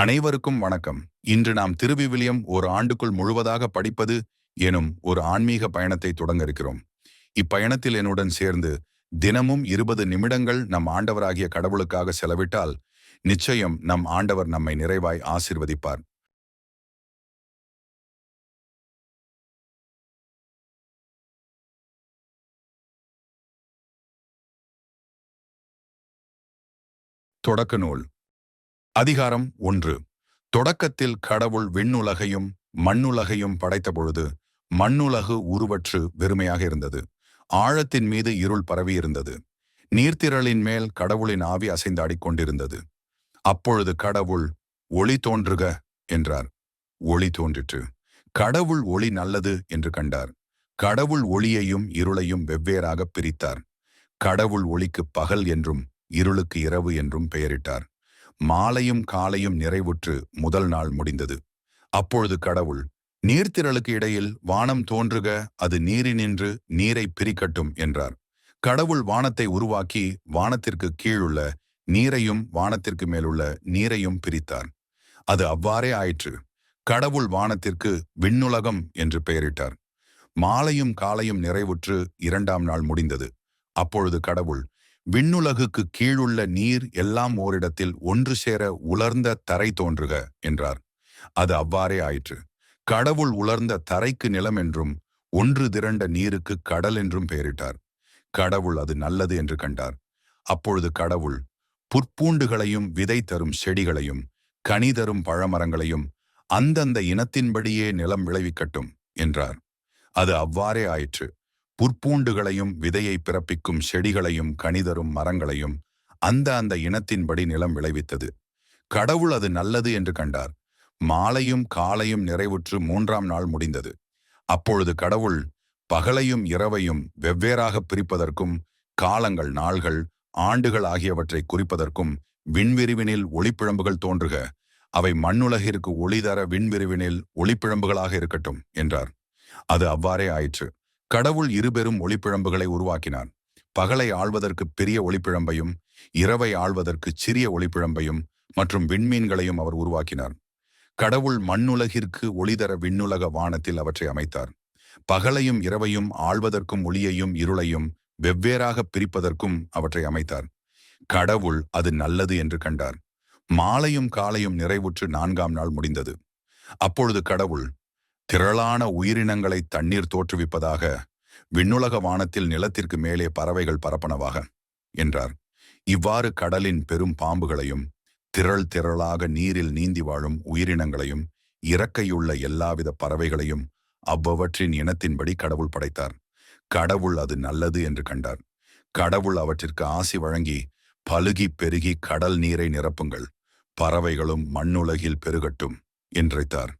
அனைவருக்கும் வணக்கம். இன்று நாம் திருவிவிலியம் ஒரு ஆண்டுக்குள் முழுவதாக படிப்பது எனும் ஒரு ஆன்மீக பயணத்தை தொடங்க இருக்கிறோம் இப்பயணத்தில் என்னுடன் சேர்ந்து தினமும் இருபது நிமிடங்கள் நம் ஆண்டவராகிய கடவுளுக்காக செலவிட்டால் நிச்சயம் நம் ஆண்டவர் நம்மை நிறைவாய் ஆசிர்வதிப்பார். தொடக்க நூல். அதிகாரம் ஒன்று. தொடக்கத்தில் கடவுள் விண்ணுலகையும் மண்ணுலகையும் படைத்தபொழுது மண்ணுலகு உருவற்று வெறுமையாக இருந்தது. ஆழத்தின் மீது இருள் பரவியிருந்தது நீர்த்திரளின் மேல் கடவுளின் ஆவி அசைந்தாடிக் கொண்டிருந்தது அப்பொழுது கடவுள் ஒளி தோன்றுக என்றார். ஒளி தோன்றிற்று. கடவுள் ஒளி நல்லது என்று கண்டார். கடவுள் ஒளியையும் இருளையும் வெவ்வேறாக பிரித்தார். கடவுள் ஒளிக்கு பகல் என்றும் இருளுக்கு இரவு என்றும் பெயரிட்டார். மாலையும் காலையும் நிறைவுற்று முதல் நாள் முடிந்தது. அப்பொழுது கடவுள் நீர்த்திரளுக்கு இடையில் வானம் தோன்றுக அது நீரினின்று நீரை பிரிக்கட்டும் என்றார். கடவுள் வானத்தை உருவாக்கி வானத்திற்கு கீழுள்ள நீரையும் வானத்திற்கு மேலுள்ள நீரையும் பிரித்தார். அது அவ்வாறே ஆயிற்று. கடவுள் வானத்திற்கு விண்ணுலகம் என்று பெயரிட்டார். மாலையும் காலையும் நிறைவுற்று இரண்டாம் நாள் முடிந்தது. அப்பொழுது கடவுள் விண்ணுலகுக்கு கீழுள்ள நீர் எல்லாம் ஓரிடத்தில் ஒன்று சேர உலர்ந்த தரை தோன்றுக என்றார். அது அவ்வாறே ஆயிற்று. கடவுள் உலர்ந்த தரைக்கு நிலம் என்றும் ஒன்று திரண்ட நீருக்கு கடல் என்றும் பெயரிட்டார். கடவுள் அது நல்லது என்று கண்டார். அப்பொழுது கடவுள் புற்பூண்டுகளையும் விதை தரும் செடிகளையும் கனி தரும் பழமரங்களையும் அந்தந்த இனத்தின்படியே நிலம் விளைவிக்கட்டும் என்றார். அது அவ்வாறே ஆயிற்று. புற்பூண்டுகளையும் விதையை பிறப்பிக்கும் செடிகளையும் கணிதரும் மரங்களையும் அந்த அந்த இனத்தின்படி நிலம் விளைவித்தது. கடவுள் அது நல்லது என்று கண்டார். மாலையும் காலையும் நிறைவுற்று மூன்றாம் நாள் முடிந்தது. அப்பொழுது கடவுள் பகலையும் இரவையும் வெவ்வேறாக பிரிப்பதற்கும் காலங்கள் நாள்கள் ஆண்டுகள் ஆகியவற்றை குறிப்பதற்கும் விண்விரிவினில் ஒளிப்பிழம்புகள் தோன்றுக. அவை மண்ணுலகிற்கு ஒளிதர விண்விரிவினில் ஒளிப்பிழம்புகளாக இருக்கட்டும் என்றார். அது அவ்வாறே ஆயிற்று. கடவுள் இருபெரும் ஒளிப்பிழம்புகளை உருவாக்கினார் பகலை ஆள்வதற்கு பெரிய ஒளிப்பிழம்பையும் இரவை ஆள்வதற்கு சிறிய ஒளிப்பிழம்பையும் மற்றும் விண்மீன்களையும் அவர் உருவாக்கினார். கடவுள் மண்ணுலகிற்கு ஒளிதர விண்ணுலக வானத்தில் அவற்றை அமைத்தார். பகலையும் இரவையும் ஆள்வதற்கும் ஒளியையும் இருளையும் வெவ்வேறாக பிரிப்பதற்கும் அவற்றை அமைத்தார். கடவுள் அது நல்லது என்று கண்டார். மாலையும் காலையும் நிறைவுற்று நான்காம் நாள் முடிந்தது. அப்பொழுது கடவுள் திரளான உயிரினங்களை தண்ணீர் தோற்றுவிப்பதாக விண்ணுலக வானத்தில் நிலத்திற்கு மேலே பறவைகள் பரப்பனவாக என்றார். இவ்வாறு கடலின் பெரும் பாம்புகளையும் திரள் திரளாக நீரில் நீந்தி வாழும் உயிரினங்களையும் இறக்கையுள்ள எல்லாவித பறவைகளையும் அவ்வவற்றின் இனத்தின்படி கடவுள் படைத்தார். கடவுள் அது நல்லது என்று கண்டார். கடவுள் அவற்றிற்கு ஆசி வழங்கி பழுகி பெருகி கடல் நீரை நிரப்புங்கள். பறவைகளும் மண்ணுலகில் பெருகட்டும் என்றைத்தார்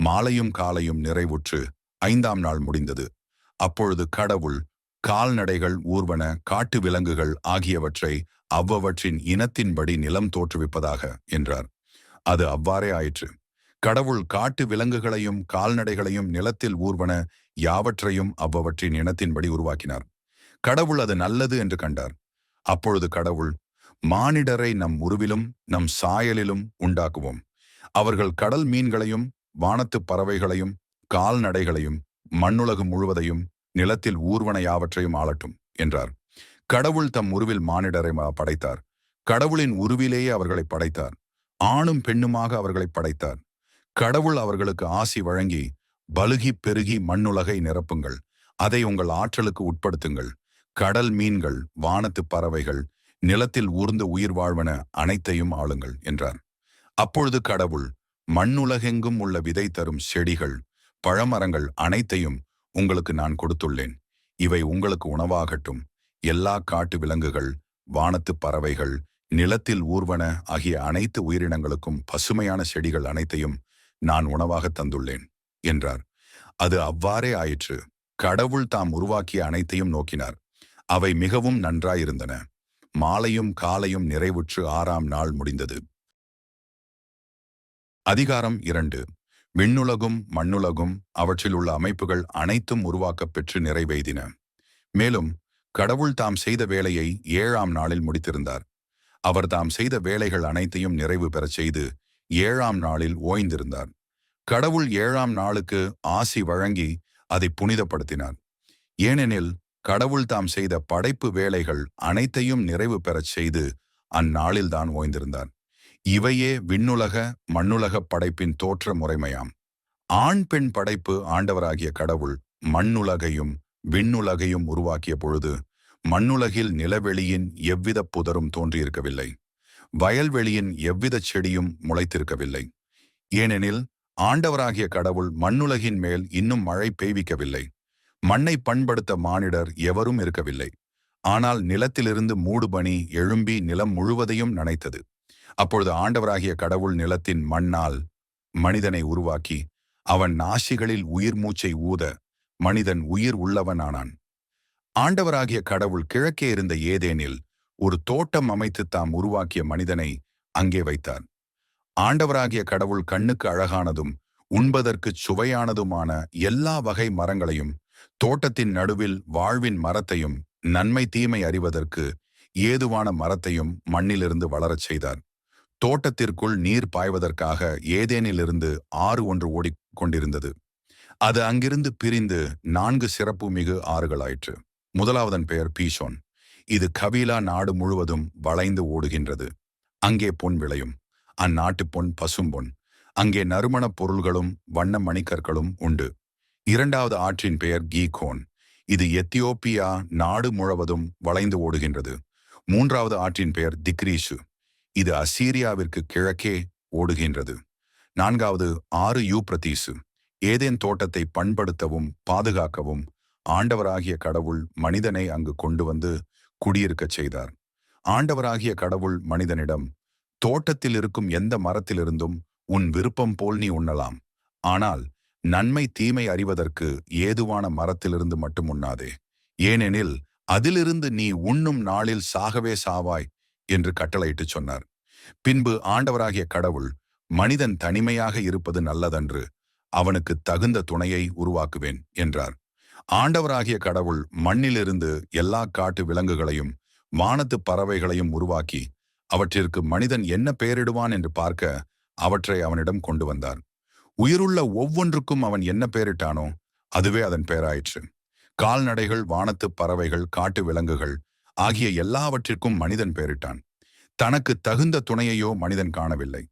மாலையும் காலையும் நிறைவுற்று ஐந்தாம் நாள் முடிந்தது. அப்பொழுது கடவுள் கால்நடைகள் ஊர்வன காட்டு விலங்குகள் ஆகியவற்றை அவ்வவற்றின் இனத்தின்படி நிலம் தோற்றுவிப்பதாக என்றார். அது அவ்வாறே ஆயிற்று. கடவுள் காட்டு விலங்குகளையும் கால்நடைகளையும் நிலத்தில் ஊர்வன யாவற்றையும் அவ்வவற்றின் இனத்தின்படி உருவாக்கினார். கடவுள் அது நல்லது என்று கண்டார். அப்பொழுது கடவுள் மானிடரை நம் உருவிலும் நம் சாயலிலும் உண்டாக்குவோம். அவர்கள் கடல் மீன்களையும் வானத்து பறவைகளையும் கால்நடைகளையும் மண்ணுலகு முழுவதையும் நிலத்தில் ஊர்வன யாவற்றையும் ஆளட்டும் என்றார். கடவுள் தம் உருவில் மானிடரை படைத்தார். கடவுளின் உருவிலேயே அவர்களை படைத்தார். ஆணும் பெண்ணுமாக அவர்களை படைத்தார். கடவுள் அவர்களுக்கு ஆசி வழங்கி பலுகி பெருகி மண்ணுலகை நிரப்புங்கள். அதை உங்கள் ஆற்றலுக்கு உட்படுத்துங்கள். கடல் மீன்கள் வானத்து பறவைகள் நிலத்தில் ஊர்ந்து உயிர் வாழ்வன அனைத்தையும் ஆளுங்கள் என்றார். அப்பொழுது கடவுள் மண்ணுலகெங்கும் உள்ள விதை தரும் செடிகள் பழமரங்கள் அனைத்தையும் உங்களுக்கு நான் கொடுத்துள்ளேன். இவை உங்களுக்கு உணவாகட்டும். எல்லா காட்டு விலங்குகள் வானத்து பறவைகள் நிலத்தில் ஊர்வன ஆகிய அனைத்து உயிரினங்களுக்கும் பசுமையான செடிகள் அனைத்தையும் நான் உணவாக தந்துள்ளேன் என்றார். அது அவ்வாறே ஆயிற்று. கடவுள் தாம் உருவாக்கிய அனைத்தையும் நோக்கினார். அவை மிகவும் நன்றாயிருந்தன. மாலையும் காலையும் நிறைவுற்று ஆறாம் நாள் முடிந்தது. அதிகாரம் இரண்டு. விண்ணுலகும் மண்ணுலகும் அவற்றில் உள்ள அமைப்புகள் அனைத்தும் உருவாக்கப் பெற்று நிறைவேதின மேலும் கடவுள் தாம் செய்த வேலையை ஏழாம் நாளில் முடித்திருந்தார். அவர் தாம் செய்த வேலைகள் அனைத்தையும் நிறைவு பெறச் செய்து ஏழாம் நாளில் ஓய்ந்திருந்தார். கடவுள் ஏழாம் நாளுக்கு ஆசி வழங்கி அதை புனிதப்படுத்தினார். ஏனெனில் கடவுள் தாம் செய்த படைப்பு வேலைகள் அனைத்தையும் நிறைவு பெறச் செய்து அந்நாளில்தான் ஓய்ந்திருந்தார். இவையே விண்ணுலக மண்ணுலக படைப்பின் தோற்ற முறைமையாம். ஆண் பெண் படைப்பு ஆண்டவராகிய கடவுள் மண்ணுலகையும் விண்ணுலகையும் உருவாக்கிய பொழுது மண்ணுலகில் நிலவெளியின் எவ்வித புதரும் தோன்றியிருக்கவில்லை. வயல்வெளியின் எவ்வித செடியும் முளைத்திருக்கவில்லை. ஏனெனில் ஆண்டவராகிய கடவுள் மண்ணுலகின் மேல் இன்னும் மழை பெய்விக்கவில்லை. மண்ணை பண்படுத்த மானிடர் எவரும் இருக்கவில்லை. ஆனால் நிலத்திலிருந்து மூடுபனி எழும்பி நிலம் முழுவதையும் நனைத்தது. அப்பொழுது ஆண்டவராகிய கடவுள் நிலத்தின் மண்ணால் மனிதனை உருவாக்கி அவன் நாசிகளில் உயிர் மூச்சை ஊத மனிதன் உயிர் உள்ளவனானான். ஆண்டவராகிய கடவுள் கிழக்கே இருந்த ஏதேனில் ஒரு தோட்டம் அமைத்து தாம் உருவாக்கிய மனிதனை அங்கே வைத்தார். ஆண்டவராகிய கடவுள் கண்ணுக்கு அழகானதும் உண்பதற்கு சுவையானதுமான எல்லா வகை மரங்களையும் தோட்டத்தின் நடுவில் வாழ்வின் மரத்தையும் நன்மை தீமை அறிவதற்கு ஏதுவான மரத்தையும் மண்ணிலிருந்து வளரச் செய்தார். தோட்டத்திற்குள் நீர் பாய்வதற்காக ஏதேனிலிருந்து ஆறு ஒன்று ஓடிக்கொண்டிருந்தது. அது அங்கிருந்து பிரிந்து நான்கு சிறப்பு மிகு ஆறுகளாயிற்று. முதலாவதன் பெயர் பீஷோன். இது கவிலா நாடு முழுவதும் வளைந்து ஓடுகின்றது. அங்கே பொன் விளையும். அந்நாட்டு பொன் பசும்பொன் அங்கே நறுமணப் பொருள்களும் வண்ண மணிக்கற்களும் உண்டு. இரண்டாவது ஆற்றின் பெயர் கீகோன். இது எத்தியோப்பியா நாடு முழுவதும் வளைந்து ஓடுகின்றது. மூன்றாவது ஆற்றின் பெயர் திக்ரீஷு இது அசீரியாவிற்கு கிழக்கே ஓடுகின்றது. நான்காவது ஆறு யூப்ரதீசு ஏதேன் தோட்டத்தை பண்படுத்தவும் பாதுகாக்கவும் ஆண்டவராகிய கடவுள் மனிதனை அங்கு கொண்டு வந்து குடியிருக்கச் செய்தார். ஆண்டவராகிய கடவுள் மனிதனிடம் தோட்டத்தில் இருக்கும் எந்த மரத்திலிருந்தும் உன் விருப்பம் போல் நீ உண்ணலாம். ஆனால் நன்மை தீமை அறிவதற்கு ஏதுவான மரத்திலிருந்து மட்டும் உண்ணாதே. ஏனெனில் அதிலிருந்து நீ உண்ணும் நாளில் சாகவே சாவாய். என்று கட்டளையிட்டு சொன்னார். பின்பு ஆண்டவராகிய கடவுள் மனிதன் தனிமையாக இருப்பது நல்லதன்று அவனுக்கு தகுந்த துணையை உருவாக்குவேன் என்றார். ஆண்டவராகிய கடவுள் மண்ணிலிருந்து எல்லா காட்டு விலங்குகளையும் வானத்து பறவைகளையும் உருவாக்கி அவற்றிற்கு மனிதன் என்ன பெயரிடுவான் என்று பார்க்க அவற்றை அவனிடம் கொண்டு வந்தார். உயிருள்ள ஒவ்வொன்றுக்கும் அவன் என்ன பெயரிட்டானோ அதுவே அதன் பெயராயிற்று. கால்நடைகள் வானத்து பறவைகள் காட்டு விலங்குகள் ஆகிய எல்லாவற்றிற்கும் மனிதன் பெயரிட்டான். தனக்கு தகுந்த துணையையோ மனிதன் காணவில்லை.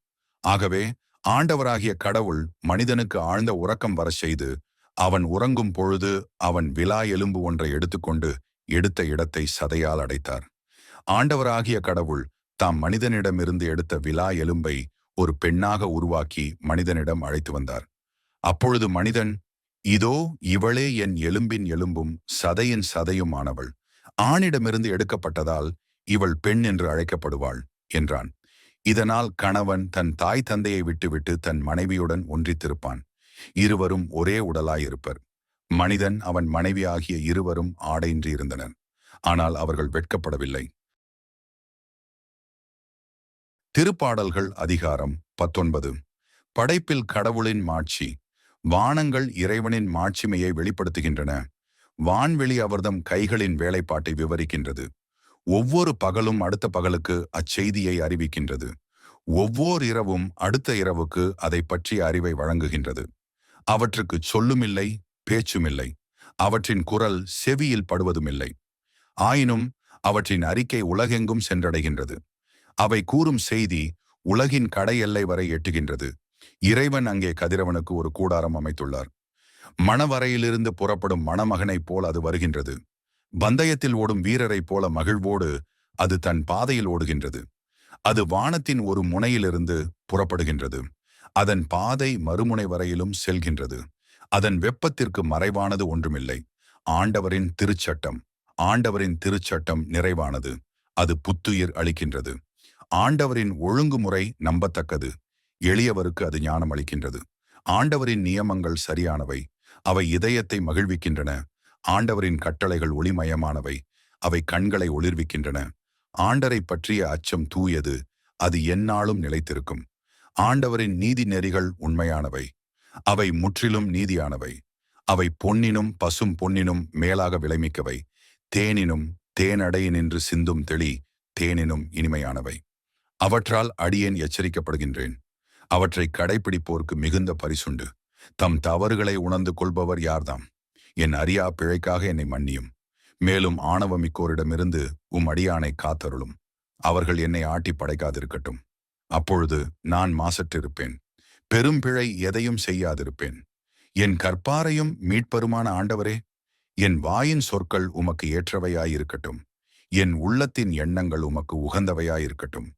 ஆகவே ஆண்டவராகிய கடவுள் மனிதனுக்கு ஆழ்ந்த உறக்கம் வர செய்து அவன் உறங்கும் பொழுது அவன் விலா எலும்பு ஒன்றை எடுத்துக்கொண்டு எடுத்த இடத்தை சதையால் அடைத்தார். ஆண்டவராகிய கடவுள் தாம் மனிதனிடமிருந்து எடுத்த விலா எலும்பை ஒரு பெண்ணாக உருவாக்கி மனிதனிடம் அழைத்து வந்தார். அப்பொழுது மனிதன் இதோ இவளே என் எலும்பின் எலும்பும் சதையின் சதையுமானவள். ஆணிடமிருந்து எடுக்கப்பட்டதால் இவள் பெண் என்று அழைக்கப்படுவாள் என்றான். இதனால் கணவன் தன் தாய் தந்தையை விட்டுவிட்டு தன் மனைவியுடன் ஒன்றித்திருப்பான். இருவரும் ஒரே உடலாயிருப்பர். மனிதன் அவன் மனைவி ஆகிய இருவரும் ஆடையின்றி இருந்தனர். ஆனால் அவர்கள் வெட்கப்படவில்லை. திருப்பாடல்கள் அதிகாரம் பத்தொன்பது. படைப்பில் கடவுளின் மாட்சி. வானங்கள் இறைவனின் மாட்சிமையை வெளிப்படுத்துகின்றன. வான்வெளி அவர்தம் கைகளின் வேலைப்பாட்டை விவரிக்கின்றது. ஒவ்வொரு பகலும் அடுத்த பகலுக்கு அச்செய்தியை அறிவிக்கின்றது. ஒவ்வொரு இரவும் அடுத்த இரவுக்கு அதை பற்றிய அறிவை வழங்குகின்றது. அவற்றுக்கு சொல்லுமில்லை பேச்சுமில்லை. அவற்றின் குரல் செவியில் படுவதுமில்லை. ஆயினும் அவற்றின் அறிக்கை உலகெங்கும் சென்றடைகின்றது. அவை கூறும் செய்தி உலகின் கடை எல்லை வரை எட்டுகின்றது. இறைவன் அங்கே கதிரவனுக்கு ஒரு கூடாரம் அமைத்துள்ளார். மணவரையிலிருந்து புறப்படும் மணமகனைப் போல் அது வருகின்றது. பந்தயத்தில் ஓடும் வீரரைப் போல மகிழ்வோடு அது தன் பாதையில் ஓடுகின்றது. அது வானத்தின் ஒரு முனையிலிருந்து புறப்படுகின்றது. அதன் பாதை மறுமுனை வரையிலும் செல்கின்றது. அதன் வெப்பத்திற்கு மறைவானது ஒன்றுமில்லை. ஆண்டவரின் திருச்சட்டம் ஆண்டவரின் திருச்சட்டம் நிறைவானது. அது புத்துயிர் அளிக்கின்றது. ஆண்டவரின் ஒழுங்குமுறை நம்பத்தக்கது. எளியவருக்கு அது ஞானம் அளிக்கின்றது. ஆண்டவரின் நியமங்கள் சரியானவை. அவை இதயத்தை மகிழ்விக்கின்றன. ஆண்டவரின் கட்டளைகள் ஒளிமயமானவை அவை கண்களை ஒளிர்விக்கின்றன. ஆண்டரை பற்றிய அச்சம் தூயது அது எந்நாளும் நிலைத்திருக்கும். ஆண்டவரின் நீதி நெறிகள் உண்மையானவை அவை முற்றிலும் நீதியானவை. அவை பொன்னினும் பசும் பொன்னினும் மேலாக விளைமிக்கவை. தேனினும் தேனடையினின்று சிந்தும் தெளி தேனினும் இனிமையானவை. அவற்றால் அடியேன் எச்சரிக்கப்படுகின்றேன். அவற்றை கடைப்பிடிப்போருக்கு மிகுந்த பரிசுண்டு. தம் தவறுகளை உணர்ந்து கொள்பவர் யார்தாம்? என் அறியா பிழைக்காக என்னை மன்னியும். மேலும் ஆணவமிக்கோரிடமிருந்து உம் அடியானை காத்தருளும். அவர்கள் என்னை ஆட்டி படைக்காதிருக்கட்டும். அப்பொழுது நான் மாசற்றிருப்பேன். பெரும் பிழை எதையும் செய்யாதிருப்பேன். என் கற்பாரையும் மீட்பருமான ஆண்டவரே என் வாயின் சொற்கள் உமக்கு ஏற்றவையாயிருக்கட்டும். என் உள்ளத்தின் எண்ணங்கள் உமக்கு உகந்தவையாயிருக்கட்டும்.